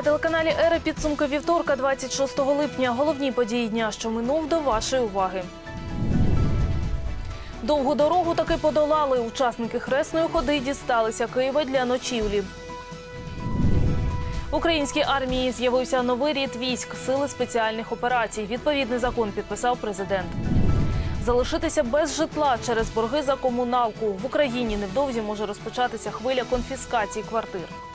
на телеканалі Ера підсумки вівторка, 26 липня. Головні події дня, що минув до вашої уваги. Довгу дорогу таки подолали. Учасники хресної ходи дісталися Києва для ночівлі. В українській армії з'явився новий рід військ сили спеціальних операцій. Відповідний закон підписав президент. Залишитися без житла через борги за комуналку в Україні невдовзі може розпочатися хвиля конфіскації квартир.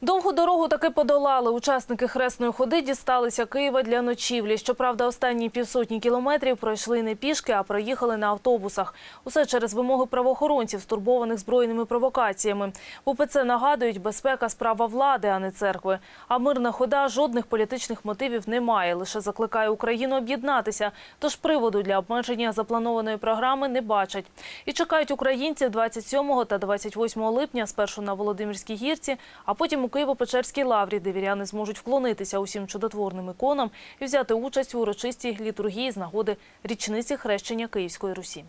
Довгу дорогу таки подолали. Учасники хресної ходи дісталися Києва для ночівлі. Щоправда, останні півсотні кілометрів пройшли не пішки, а проїхали на автобусах. Усе через вимоги правоохоронців, стурбованих збройними провокаціями. УПЦ нагадують, безпека справа влади, а не церкви. А мирна хода жодних політичних мотивів не має. Лише закликає Україну об'єднатися. Тож приводу для обмеження запланованої програми не бачать. І чекають українців 27 та 28 липня спершу на Володимирській гірці, а потім у Києво-Печерській лаврі, де віряни зможуть вклонитися усім чудотворним іконам і взяти участь у урочистій літургії з нагоди річниці хрещення Київської Русі.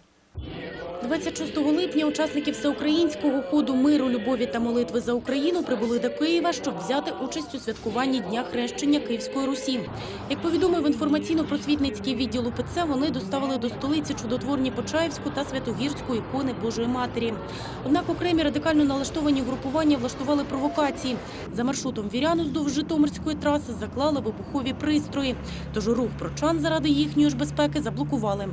26 липня учасники всеукраїнського ходу миру, любові та молитви за Україну прибули до Києва, щоб взяти участь у святкуванні Дня хрещення Київської Русі. Як повідомив інформаційно-просвітницький відділ УПЦ, вони доставили до столиці чудотворні Почаївську та Святогірську ікони Божої Матері. Однак окремі радикально налаштовані групування влаштували провокації. За маршрутом вірян уздовж Житомирської траси заклали вибухові пристрої. Тож рух прочан заради їхньої ж безпеки заблокували.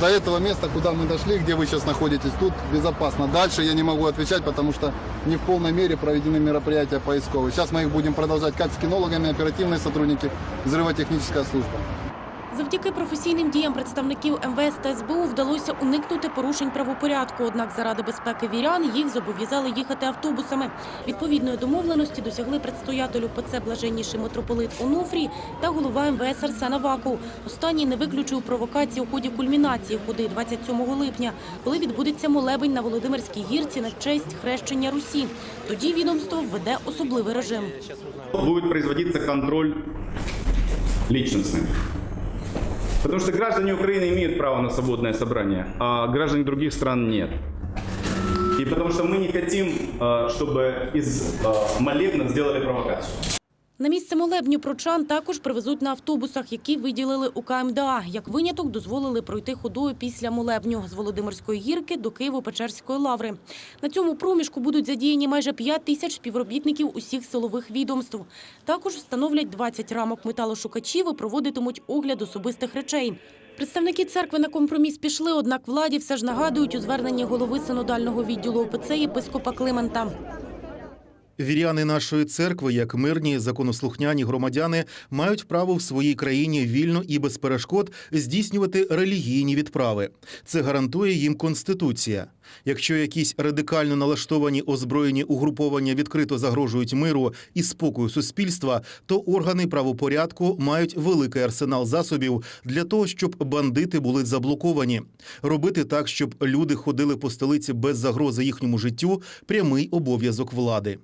До этого места, куда мы дошли, где вы сейчас находитесь, тут безопасно. Дальше я не могу отвечать, потому что не в полной мере проведены мероприятия поисковые. Сейчас мы их будем продолжать как с кинологами, оперативные сотрудники, взрывотехническая служба. Завдяки професійним діям представників МВС та СБУ вдалося уникнути порушень правопорядку. Однак заради безпеки вірян їх зобов'язали їхати автобусами. Відповідної домовленості досягли предстоятелю ПЦ Блаженніший митрополит Онуфрій та голова МВС Арсен Аваков. Останній не виключив провокації у ході кульмінації ходи 27 липня, коли відбудеться молебень на Володимирській гірці на честь хрещення Русі. Тоді відомство введе особливий режим. будет производиться контроль личностный. Потому что граждане Украины имеют право на свободное собрание, а граждане других стран нет. И потому что мы не хотим, э, чтобы из э, молебна сделали провокацию. На місце молебню прочан також привезуть на автобусах, які виділили у КМДА. Як виняток дозволили пройти ходою після молебню з Володимирської гірки до Києво-Печерської лаври. На цьому проміжку будуть задіяні майже 5 тисяч співробітників усіх силових відомств. Також встановлять 20 рамок металошукачів і проводитимуть огляд особистих речей. Представники церкви на компроміс пішли, однак владі все ж нагадують у зверненні голови синодального відділу ОПЦ єпископа Климента. Віряни нашої церкви, як мирні законослухняні громадяни, мають право в своїй країні вільно і без перешкод здійснювати релігійні відправи. Це гарантує їм конституція. Якщо якісь радикально налаштовані озброєні угруповання відкрито загрожують миру і спокою суспільства, то органи правопорядку мають великий арсенал засобів для того, щоб бандити були заблоковані. Робити так, щоб люди ходили по столиці без загрози їхньому життю прямий обов'язок влади.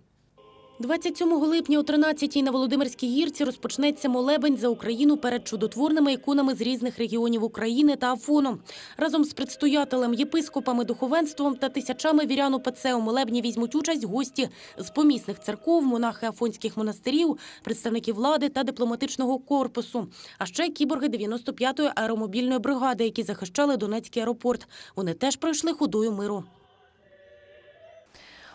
27 липня о 13-й на Володимирській гірці розпочнеться молебень за Україну перед чудотворними іконами з різних регіонів України та Афону. Разом з предстоятелем, єпископами, духовенством та тисячами вірян УПЦ у молебні візьмуть участь гості з помісних церков, монахи афонських монастирів, представники влади та дипломатичного корпусу. А ще кіборги 95-ї аеромобільної бригади, які захищали Донецький аеропорт. Вони теж пройшли ходою миру.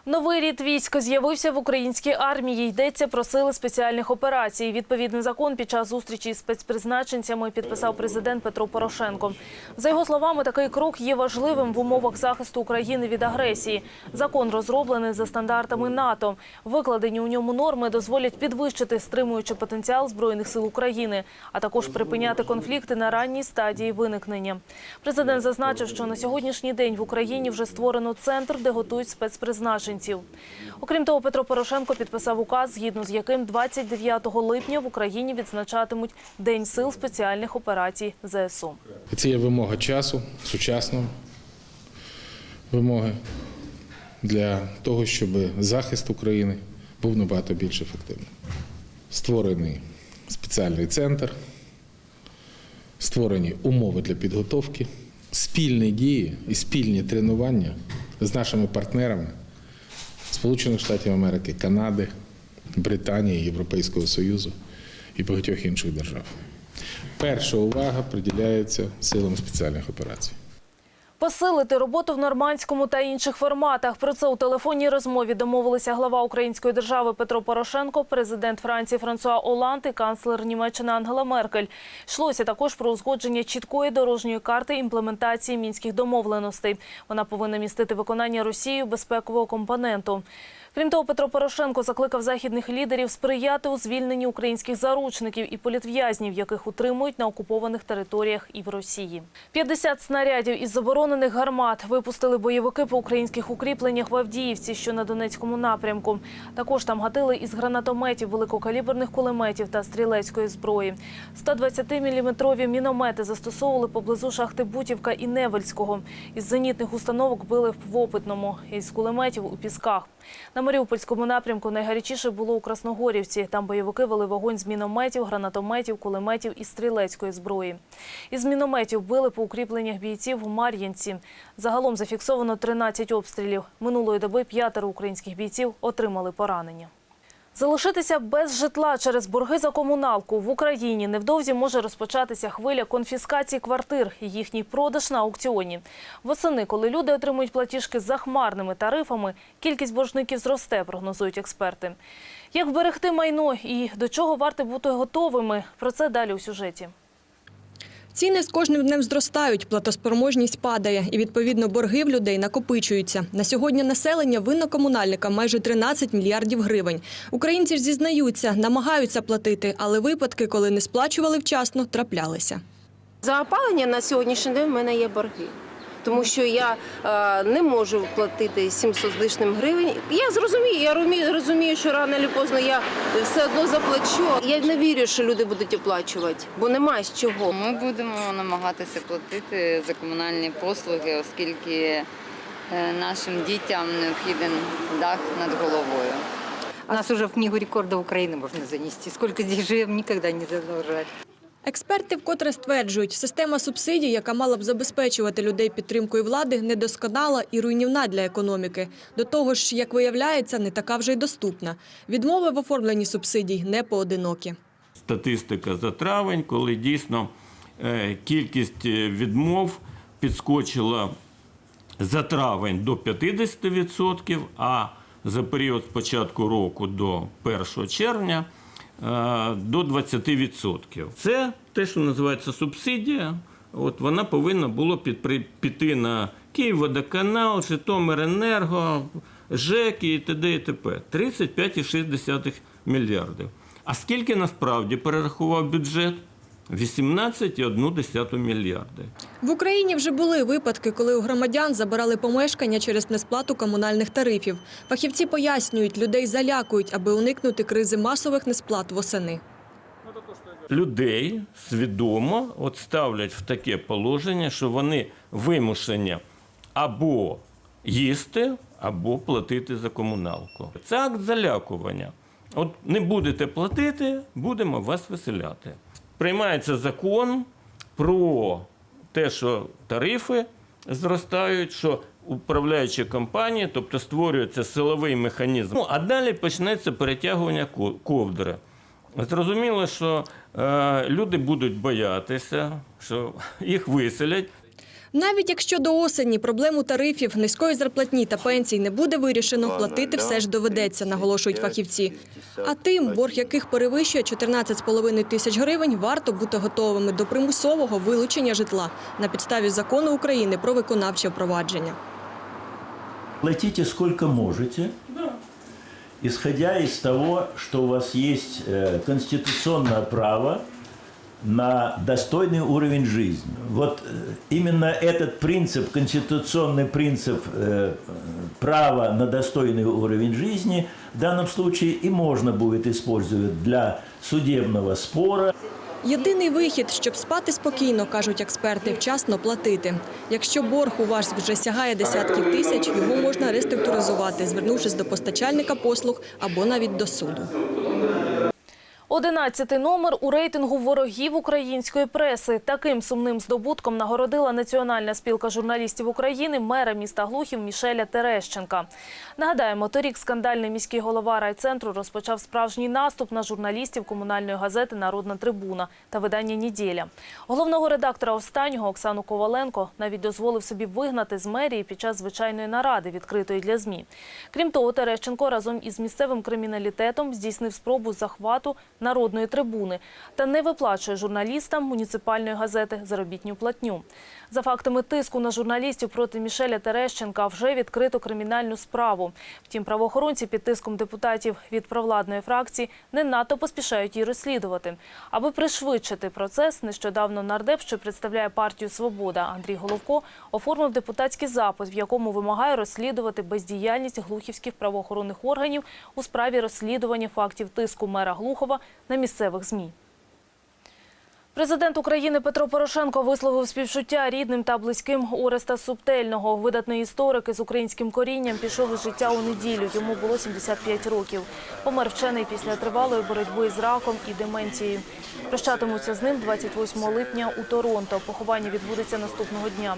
Новий рід військ з'явився в українській армії. Йдеться про сили спеціальних операцій. Відповідний закон під час зустрічі з спецпризначенцями підписав президент Петро Порошенко. За його словами, такий крок є важливим в умовах захисту України від агресії. Закон розроблений за стандартами НАТО. Викладені у ньому норми дозволять підвищити стримуючий потенціал збройних сил України, а також припиняти конфлікти на ранній стадії виникнення. Президент зазначив, що на сьогоднішній день в Україні вже створено центр, де готують спецпризначенців. Окрім того, Петро Порошенко підписав указ, згідно з яким 29 липня в Україні відзначатимуть День сил спеціальних операцій ЗСУ. Це є вимога часу, сучасного вимоги для того, щоб захист України був набагато більш ефективним. Створений спеціальний центр, створені умови для підготовки, спільні дії і спільні тренування з нашими партнерами Сполучених Штатів Америки, Канади, Британії, Європейського Союзу і багатьох інших держав. Перша увага приділяється силам спеціальних операцій. Посилити роботу в нормандському та інших форматах. Про це у телефонній розмові домовилися глава української держави Петро Порошенко, президент Франції Франсуа Оланд і канцлер Німеччини Ангела Меркель. Йшлося також про узгодження чіткої дорожньої карти імплементації мінських домовленостей. Вона повинна містити виконання Росією безпекового компоненту. Крім того, Петро Порошенко закликав західних лідерів сприяти у звільненні українських заручників і політв'язнів, яких утримують на окупованих територіях і в Росії. 50 снарядів із заборонених гармат випустили бойовики по українських укріпленнях в Авдіївці, що на Донецькому напрямку. Також там гатили із гранатометів, великокаліберних кулеметів та стрілецької зброї. 120-мм міномети застосовували поблизу шахти Бутівка і Невельського. Із зенітних установок били в Опитному, із кулеметів у Пісках. На Маріупольському напрямку найгарячіше було у Красногорівці. Там бойовики вели вогонь з мінометів, гранатометів, кулеметів і стрілецької зброї. Із мінометів били по укріпленнях бійців у Мар'їнці. Загалом зафіксовано 13 обстрілів. Минулої доби п'ятеро українських бійців отримали поранення. Залишитися без житла через борги за комуналку в Україні невдовзі може розпочатися хвиля конфіскації квартир і їхній продаж на аукціоні. Восени, коли люди отримують платіжки за хмарними тарифами, кількість боржників зросте, прогнозують експерти. Як вберегти майно і до чого варто бути готовими? Про це далі у сюжеті. Ціни з кожним днем зростають, платоспроможність падає і, відповідно, борги в людей накопичуються. На сьогодні населення винно комунальникам майже 13 мільярдів гривень. Українці ж зізнаються, намагаються платити, але випадки, коли не сплачували вчасно, траплялися. За опалення на сьогоднішній день в мене є борги. Тому що я е, не можу платити 700 з лишним гривень. Я зрозумію, я розумію, розумію, що рано чи поздно я все одно заплачу. Я не вірю, що люди будуть оплачувати, бо немає з чого. Ми будемо намагатися платити за комунальні послуги, оскільки е, нашим дітям необхіден дах над головою. Нас уже в книгу рекордов Украины можно занести. Сколько здесь живем, никогда не задолжать. Експерти вкотре стверджують, система субсидій, яка мала б забезпечувати людей підтримкою влади, недосконала і руйнівна для економіки. До того ж, як виявляється, не така вже й доступна. Відмови в оформленні субсидій не поодинокі. статистика за травень, коли дійсно е, кількість е, відмов підскочила за травень до 50%, а за період з початку року до 1 червня до 20%. Це те, що називається субсидія. От вона повинна була піти на Київводоканал, Житомиренерго, ЖЕК і т.д. і т.п. 35,6 мільярдів. А скільки насправді перерахував бюджет? 18,1 мільярди. В Україні вже були випадки, коли у громадян забирали помешкання через несплату комунальних тарифів. Фахівці пояснюють, людей залякують, аби уникнути кризи масових несплат восени. Людей свідомо от ставлять в таке положення, що вони вимушені або їсти, або платити за комуналку. Це акт залякування. От не будете платити, будемо вас виселяти. Приймається закон про те, що тарифи зростають, що управляючі компанії, тобто створюється силовий механізм. Ну, а далі почнеться перетягування ковдри. Зрозуміло, що е, люди будуть боятися, що їх виселять. Навіть якщо до осені проблему тарифів, низької зарплатні та пенсій не буде вирішено, платити все ж доведеться, наголошують фахівці. А тим, борг яких перевищує 14,5 тисяч гривень, варто бути готовими до примусового вилучення житла на підставі закону України про виконавче впровадження. Платите сколько можете, исходя из того, что у вас есть э, конституционное право на достойный уровень жизни. Вот э, именно этот принцип, конституционный принцип э, права на достойный уровень жизни в данном случае и можно будет использовать для судебного спора. Єдиний вихід, щоб спати спокійно, кажуть експерти, вчасно платити. Якщо борг у вас вже сягає десятків тисяч, його можна реструктуризувати, звернувшись до постачальника послуг або навіть до суду. Одинадцятий номер у рейтингу ворогів української преси. Таким сумним здобутком нагородила Національна спілка журналістів України мера міста Глухів Мішеля Терещенка. Нагадаємо, торік скандальний міський голова райцентру розпочав справжній наступ на журналістів комунальної газети Народна трибуна та видання Ніділя. Головного редактора останнього Оксану Коваленко навіть дозволив собі вигнати з мерії під час звичайної наради, відкритої для змі. Крім того, Терещенко разом із місцевим криміналітетом здійснив спробу захвату народної трибуни та не виплачує журналістам муніципальної газети заробітню платню. За фактами тиску на журналістів проти Мішеля Терещенка вже відкрито кримінальну справу. Втім, правоохоронці під тиском депутатів від провладної фракції не надто поспішають її розслідувати. Аби пришвидшити процес, нещодавно нардеп, що представляє партію Свобода Андрій Головко, оформив депутатський запит, в якому вимагає розслідувати бездіяльність глухівських правоохоронних органів у справі розслідування фактів тиску мера Глухова на місцевих ЗМІ. Президент України Петро Порошенко висловив співчуття рідним та близьким Ореста Субтельного. Видатний історик із українським корінням пішов із життя у неділю. Йому було 75 років. Помер вчений після тривалої боротьби з раком і деменцією. Прощатимуться з ним 28 липня у Торонто. Поховання відбудеться наступного дня.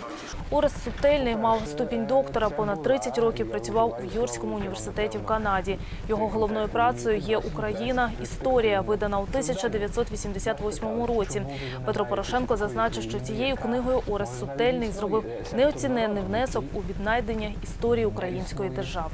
Орест Субтельний мав ступінь доктора. Понад 30 років працював у Йоркському університеті в Канаді. Його головною працею є Україна. Історія видана у 1988 році. Петро Порошенко зазначив, що цією книгою Орес Сутельний зробив неоціненний внесок у віднайдення історії української держави.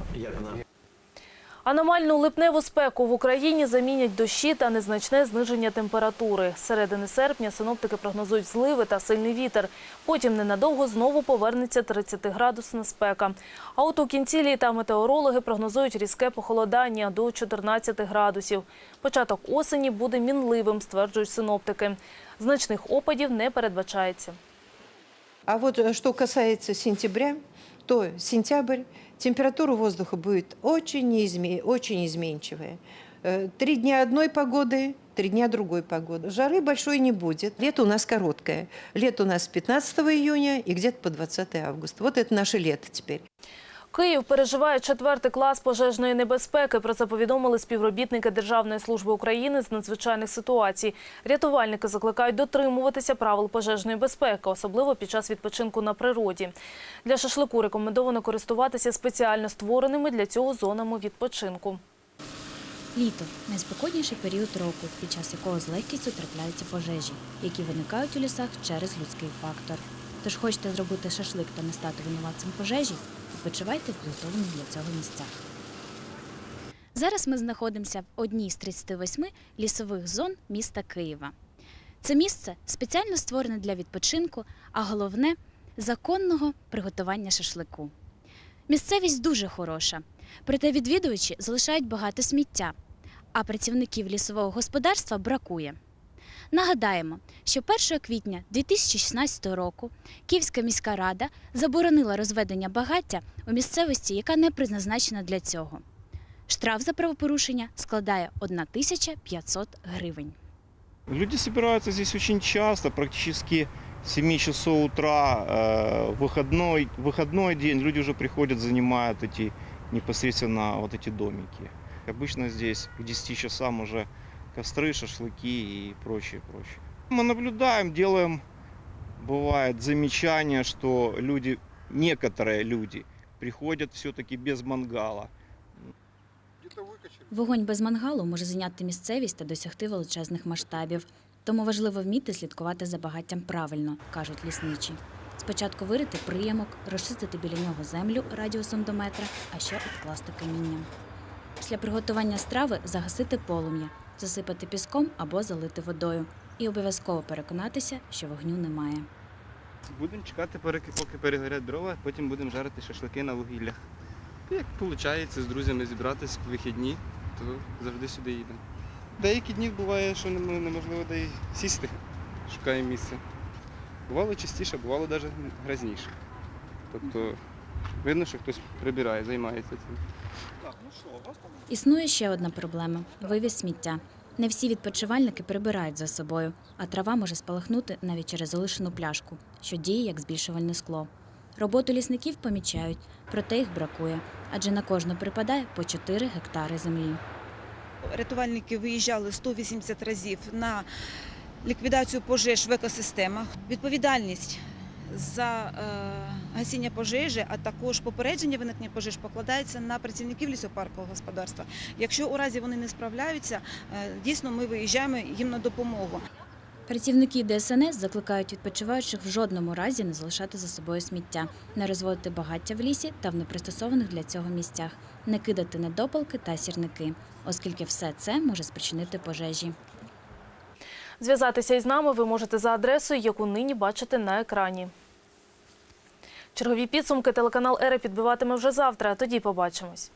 Аномальну липневу спеку в Україні замінять дощі та незначне зниження температури. З середини серпня синоптики прогнозують зливи та сильний вітер. Потім ненадовго знову повернеться 30-градусна спека. А от у кінці літа метеорологи прогнозують різке похолодання до 14 градусів. Початок осені буде мінливим, стверджують синоптики. Значних опадів не передбачається. А вот э, что касается сентября, то сентябрь температура воздуха будет очень, неизме- очень изменчивая. Э, Три дня одной погоды, три дня другой погоды. Жары большой не будет. Лето у нас короткое. Лето у нас с 15 июня и где-то по 20 августа. Вот это наше лето теперь. Київ переживає четвертий клас пожежної небезпеки. Про це повідомили співробітники Державної служби України з надзвичайних ситуацій. Рятувальники закликають дотримуватися правил пожежної безпеки, особливо під час відпочинку на природі. Для шашлику рекомендовано користуватися спеціально створеними для цього зонами відпочинку. Літо найспокійніший період року, під час якого з легкістю трапляються пожежі, які виникають у лісах через людський фактор. Тож хочете зробити шашлик та не стати винуватцем пожежі, відпочивайте в підготовлених для цього місцях. Зараз ми знаходимося в одній з 38 лісових зон міста Києва. Це місце спеціально створене для відпочинку, а головне законного приготування шашлику. Місцевість дуже хороша, проте відвідувачі залишають багато сміття, а працівників лісового господарства бракує. Нагадаємо, що 1 квітня 2016 року Київська міська рада заборонила розведення багаття у місцевості, яка не призначена для цього. Штраф за правопорушення складає 1500 гривень. Люди собираются здесь очень часто, практически с 7 часов утра, э, выходной, выходной день, люди уже приходят, занимают эти непосредственно вот эти домики. Обычно здесь к 10 часам уже костры, шашлыки и прочее, прочее. Мы наблюдаем, делаем, бывает, замечание, что люди, некоторые люди приходят все-таки без мангала. Вогонь без мангалу може зайняти місцевість та досягти величезних масштабів. Тому важливо вміти слідкувати за багаттям правильно, кажуть лісничі. Спочатку вирити приямок, розчистити біля нього землю радіусом до метра, а ще обкласти камінням. Після приготування страви загасити полум'я, засипати піском або залити водою. І обов'язково переконатися, що вогню немає. Будемо чекати, поки перегорять дрова, потім будемо жарити шашлики на вугіллях. Як виходить з друзями зібратися в вихідні, то завжди сюди їдемо. Деякі дні буває, що неможливо де й сісти, шукаємо місце. Бувало частіше, бувало навіть грязніше. Тобто видно, що хтось прибирає, займається цим. Існує ще одна проблема вивіз сміття. Не всі відпочивальники прибирають за собою, а трава може спалахнути навіть через залишену пляшку, що діє як збільшувальне скло. Роботу лісників помічають, проте їх бракує, адже на кожну припадає по 4 гектари землі. рятувальники виїжджали 180 разів на ліквідацію пожеж в екосистемах. Відповідальність за е, гасіння пожежі, а також попередження виникнення пожеж покладається на працівників лісопаркового господарства. Якщо у разі вони не справляються, е, дійсно ми виїжджаємо їм на допомогу. Працівники ДСНС закликають відпочиваючих в жодному разі не залишати за собою сміття, не розводити багаття в лісі та в непристосованих для цього місцях, не кидати недопалки та сірники, оскільки все це може спричинити пожежі. Зв'язатися із нами ви можете за адресою, яку нині бачите на екрані. Чергові підсумки телеканал Ера підбиватиме вже завтра. Тоді побачимось.